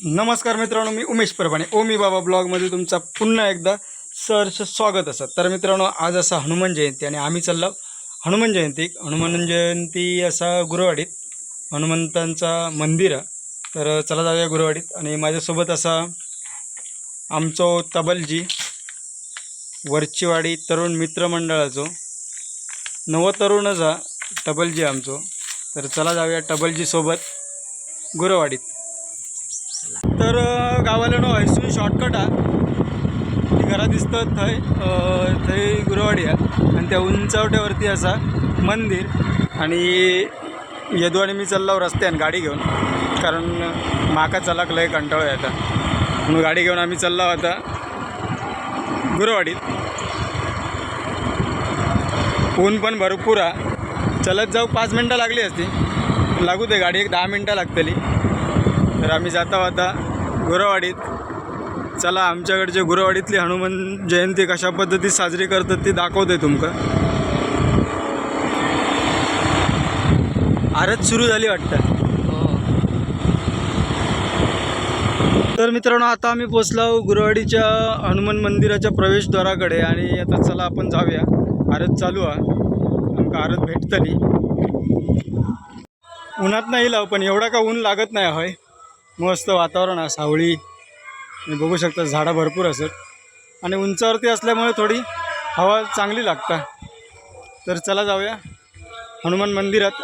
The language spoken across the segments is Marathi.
नमस्कार मित्रांनो मी उमेश परभाणे ओमी बाबा ब्लॉगमध्ये तुमचा पुन्हा एकदा सहर्ष स्वागत असत तर मित्रांनो आज असा हनुमान जयंती आणि आम्ही चाललो हनुमान जयंती. हनुमान जयंती असा गुरुवाडीत हनुमंतांचा मंदिर आहे. तर चला जाऊया गुरुवाडीत. आणि माझ्यासोबत असा आमचो तबलजी वरचीवाडी तरुण मित्रमंडळाचो नवतरुणच हा टबलजी आमचो. तर चला जाऊया टबलजीसोबत गुरुवाडीत. तर अ, गावाला नो हयसून शॉर्टकट हा ती घरा दिसतात थंय थंय गुरवाडी आहे. आणि त्या उंचावट्यावरती असा मंदिर आणि येदू आणि मी चाललो रस्त्यान गाडी घेऊन. कारण माका चलाक लय कंटाळो येता. म्हणून गाडी घेऊन आम्ही चाललो आता गुरवाडीत. ऊन पण भरपूर हा चलत जाऊ पाच मिनटं लागली असती. लागू दे गाडी एक दहा मिनटं लागतली. तर आम्ही जाता आता गुरवाडीत. चला आमच्याकडचे गुरवाडीतली हनुमान जयंती कशा पद्धतीत साजरी करतात ती दाखवते तुमका. आरच सुरू झाली वाटतं. तर मित्रांनो आता आम्ही पोचलो गुरवाडीच्या हनुमान मंदिराच्या प्रवेशद्वाराकडे आणि आता चला आपण जाऊया. आरत चालू आहे आमका आरत भेटतली. उन्हात नाही लाव पण एवढा का ऊन लागत नाही होय? मस्त वातावरण आहे सावळी. आणि बघू शकता झाडं भरपूर असत आणि उंचावरती असल्यामुळे थोडी हवा चांगली लागता. तर चला जाऊया. हनुमान मंदिरात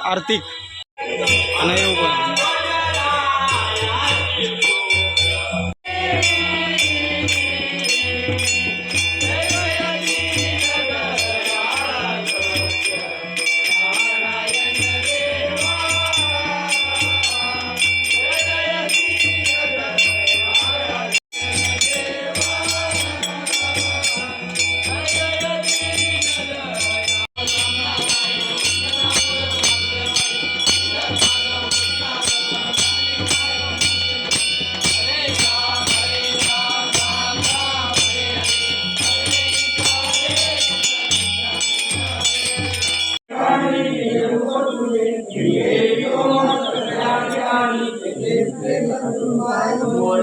आर्थिक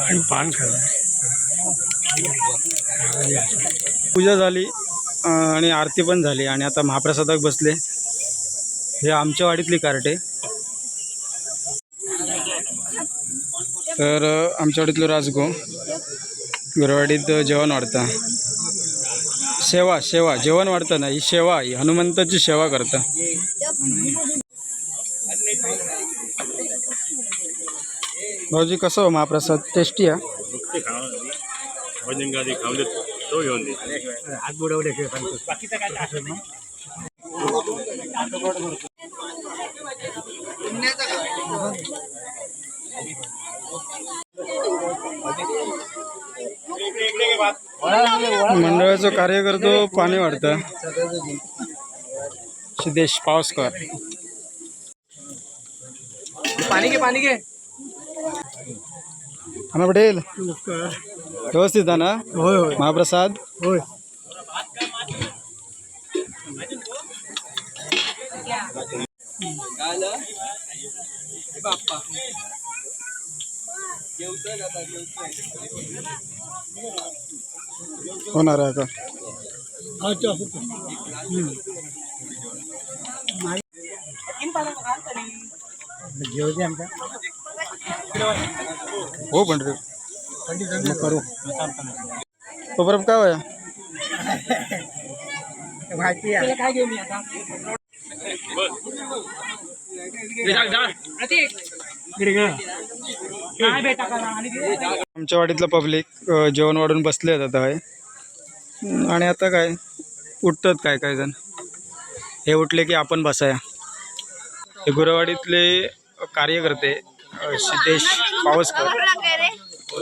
आणि पान खाल्लं. पूजा झाली आणि आरती पण झाली आणि आता महाप्रसादाक बसले. हे आमच्या वाडीतली कार्टे तर आमच्या वाडीतलं राजगो. घरवाडीत जेवण वाढता. सेवा सेवा जेवण वाढतं ना ही सेवा ही हनुमंताची सेवा करता. भाऊजी कसं हो महाप्रसाद? टेस्टी आहे ते खावा भजन गाडी खाऊ देत तो घेऊन दे हात बुडवले मंडळाचं कार्य करतो पाणी वाढतं. सिद्धेश पावसकर. पाणी घे पाणी घे. हा पटेल. व्यवस्थित आहे ना? होय होय. महाप्रसाद. होय. होणार आहे आमच्या हो पण रे मग करू काय होया? माहिती आमच्या वाडीतलं पब्लिक जेवण वाढून बसले आहेत आता आणि आता काय? उठतात काय काय जण. हे उठले की आपण बसाया. हे गुरवाडीतले कार्यकर्ते सिद्धेश पावसकर.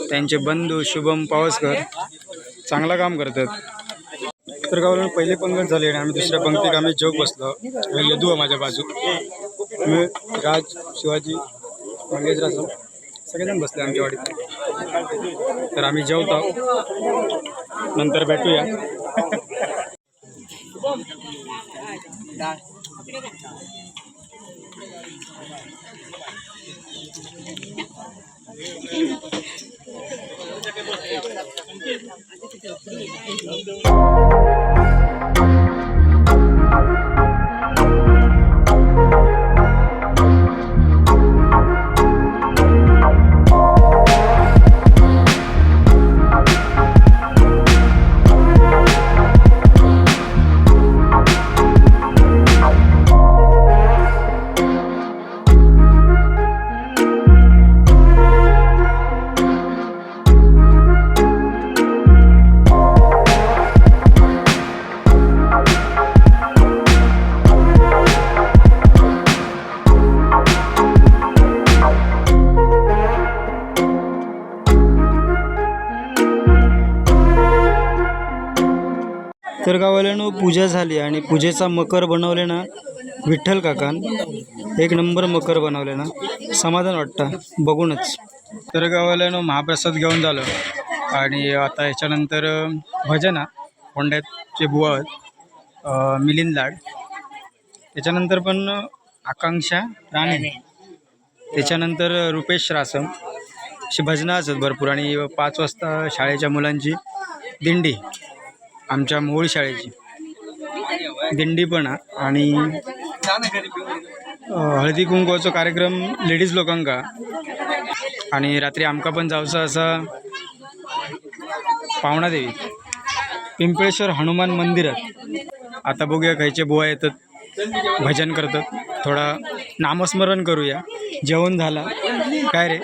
त्यांचे बंधू शुभम पावसकर चांगलं काम करतात. तर गावाला पहिले पंगत झाले आणि आम्ही दुसऱ्या पंक्तीत आम्ही जोग बसलो. यदू आहे माझ्या बाजू मी राज शिवाजी मंगेशराज सगळेजण बसले आमच्या वाडीत. तर आम्ही जेवतो. नंतर भेटूया. पूजा झाली आणि पूजेचा मकर बनवले ना विठ्ठल काकान एक नंबर मकर बनवले ना. समाधान वाटतं. बघूनच. तर गावाल्यानं महाप्रसाद घेऊन झालं. आणि आता याच्यानंतर भजना भजन होंड्याचे बुवा मिलिंद लाड. त्याच्यानंतर पण आकांक्षा राणे. त्याच्यानंतर रुपेश रासम. अशी भजनं असतात भरपूर. आणि पाच वाजता शाळेच्या मुलांची दिंडी आमच्या मूळ शाळेची. दिंडी पण. आणि हळदी कुंकवाचा कार्यक्रम लेडीज लोकांका. आणि रात्री आमका पण जावचा असा पावणादेवी पिंपळेश्वर हनुमान मंदिरात. आता बघूया खयचे बुवा येतात भजन करतात. थोडा नामस्मरण करूया. जेवण झाला. काय रे?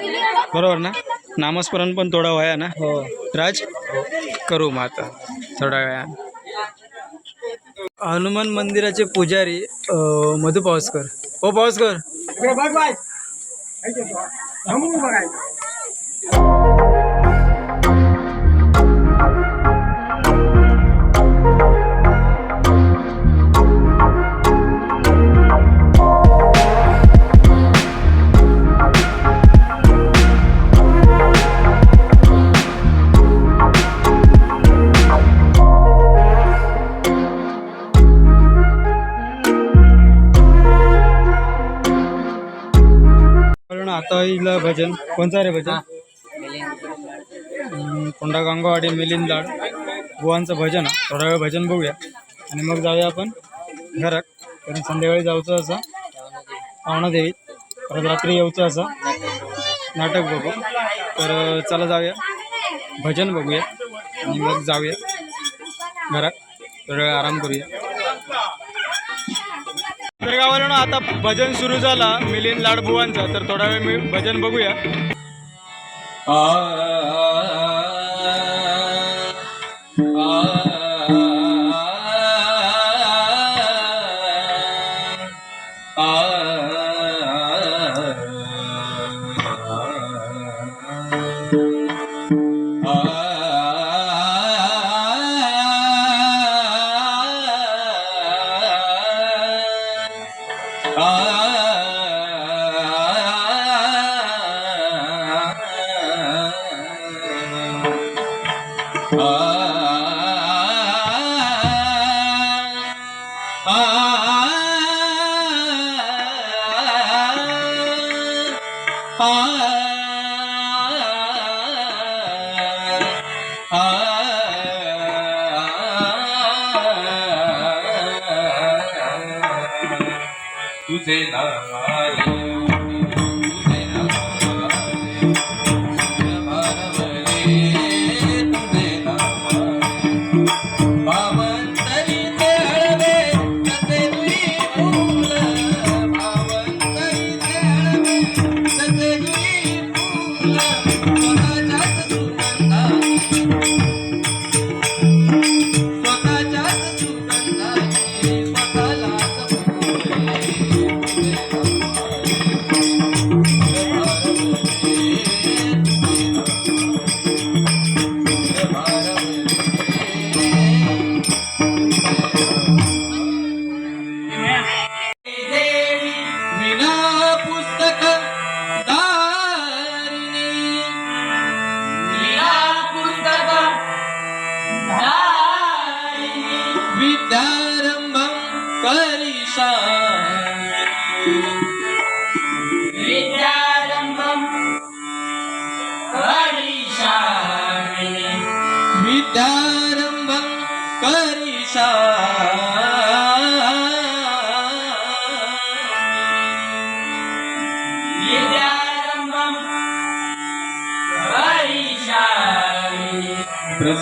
बरोबर ना? नामस्मरण पण थोडा व्हाया ना? हो. राज? करू मग आता. थोड्या वेळात हनुमान मंदिराचे पुजारी मधु पावसकर. हो पावसकर. हिला भजन? कोणतं रे भजन? कोंडा गंगावाडी मिलिंद लाड. बुवांचं भजन. थोडा वेळ भजन बघूया. आणि मग जाऊया आपण घरात. कारण संध्याकाळी जाऊचं असं. पावणादेवीत परत रात्री येऊचं असं. नाटक बघू. तर चला जाऊया. भजन बघूया. आणि मग जाऊया. घरात. थोडा वेळ आराम करूया. तर गावाला आता भजन सुरू झाला मिलिंद लाडबुवांचा. तर थोडा वेळ मी भजन बघूया.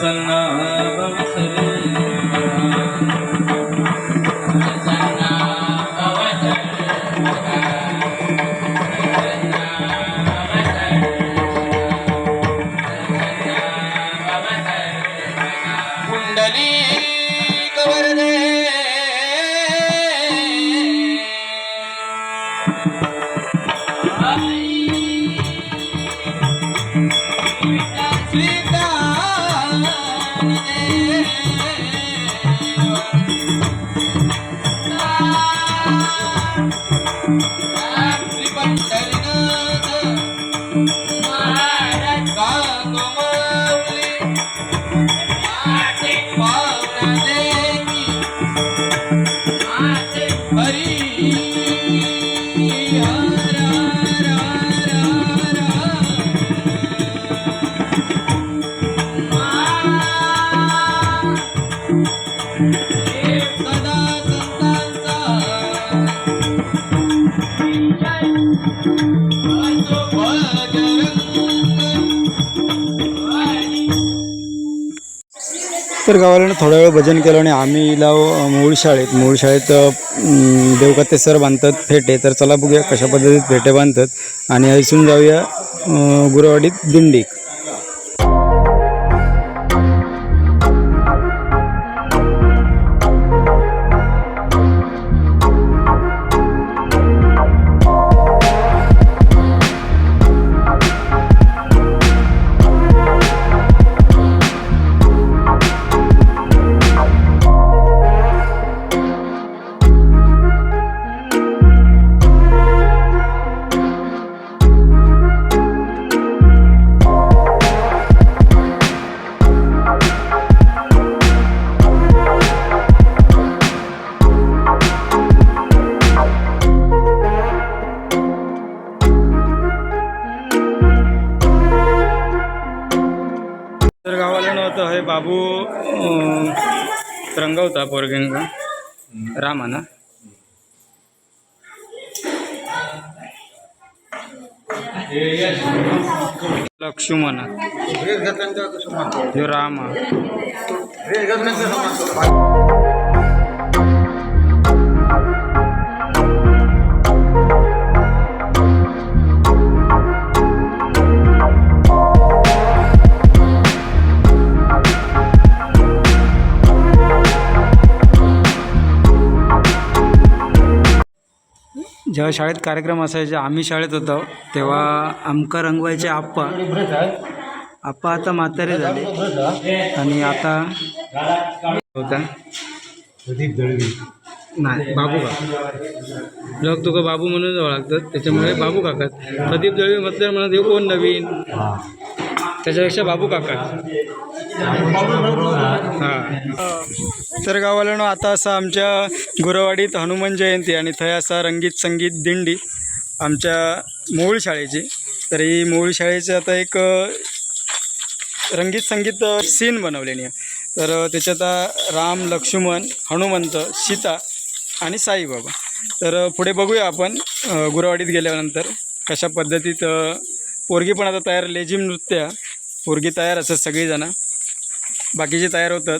وصلنا بمخرج तर गावाला थोडा वेळ भजन केलं आणि आम्ही इलाव मूळ शाळेत मूळ शाळेत अं, देवकते सर बांधतात फेटे तर चला बघूया कशा पद्धतीत फेटे बांधतात. आणि ऐसून जाऊया गुरवाडीत दिंडी. हे बाबू रंगवता पोरगेंग रामा ना? लक्ष्मण. रामा. जेव्हा शाळेत कार्यक्रम असायचे आम्ही शाळेत होतो तेव्हा आमका रंगवायचे आप्पा. आप्पा आता म्हातारे झाले. आणि आता होता. प्रदीप दळवी नाही बाबू काका लोक तुका बाबू म्हणून ओळखतात त्याच्यामुळे बाबू काका प्रदीप दळवी म्हटल्यावर म्हणत हे कोण नवीन? त्याच्यापेक्षा बाबू काका. हां. तर गावाला आता असं आमच्या गुरवाडीत हनुमान जयंती आणि थंय असा रंगीत संगीत दिंडी आमच्या मूळ शाळेची. तर ही मूळ शाळेची आता एक रंगीत संगीत सीन बनवलेली आहे. तर त्याच्यात राम लक्ष्मण हनुमंत सीता आणि साईबाबा. तर पुढे बघूया आपण गुरवाडीत गेल्यानंतर कशा पद्धतीत पोरगी पण आता तयार लेझिम नृत्य पोरगी तयार असतात सगळीजणं. बाकीचे तयार होतात.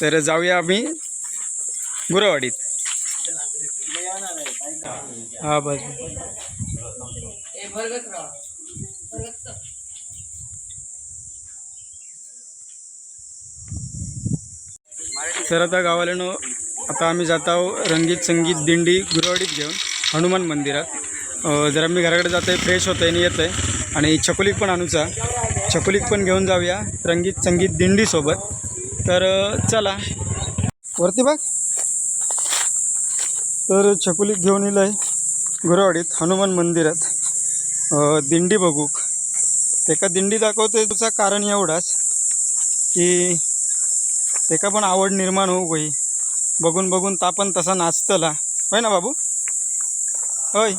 तर जाऊया आम्ही गुरवाडीत. हा बस. तर आता गावाला आता आम्ही जात आहोत रंगीत संगीत दिंडी गुरवाडीत घेऊन हनुमान मंदिरात. जरा मी घराकडे जातो आहे फ्रेश होतं आहे आणि येतं आहे आणि छकुली पण आणूचा. छकुलीक पण घेऊन जाऊया रंगीत संगीत दिंडीसोबत तर चला. वरती बघ. तर छकुलीक घेऊन येलं आहे गुरवाडीत हनुमान मंदिरात. दिंडी बघू. ते का दिंडी दाखवतोय तुझा कारण एवढाच की ते का पण आवड निर्माण होऊ गई. बघून बघून तापण तसा नाचतला. होय ना बाबू? होय.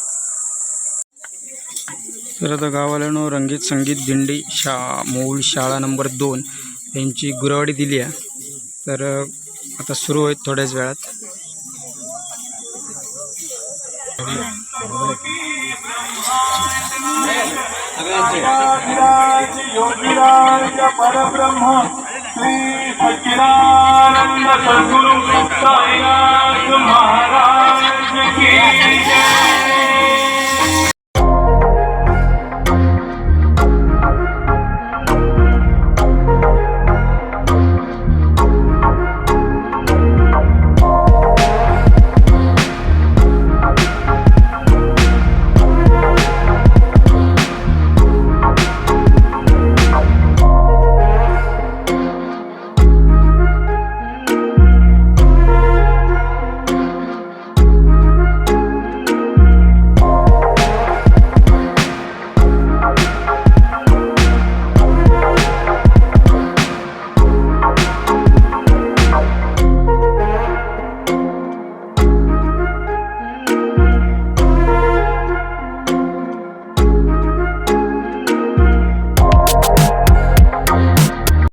तर आता गावाल्यानं रंगीत संगीत दिंडी शा मूळ शाळा नंबर दोन यांची गुरवाडी दिली आहे तर आता सुरू होईल थोड्याच वेळात परब्रह्म श्री सच्चिदानंद सद्गुरु महाराज की जय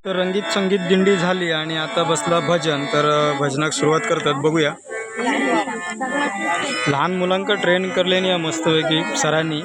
तर रंगीत संगीत दिंडी झाली आणि आता बसला भजन. तर भजनाक सुरुवात करतात. बघूया. लहान मुलांक ट्रेन करले आहे मस्तपैकी सरांनी.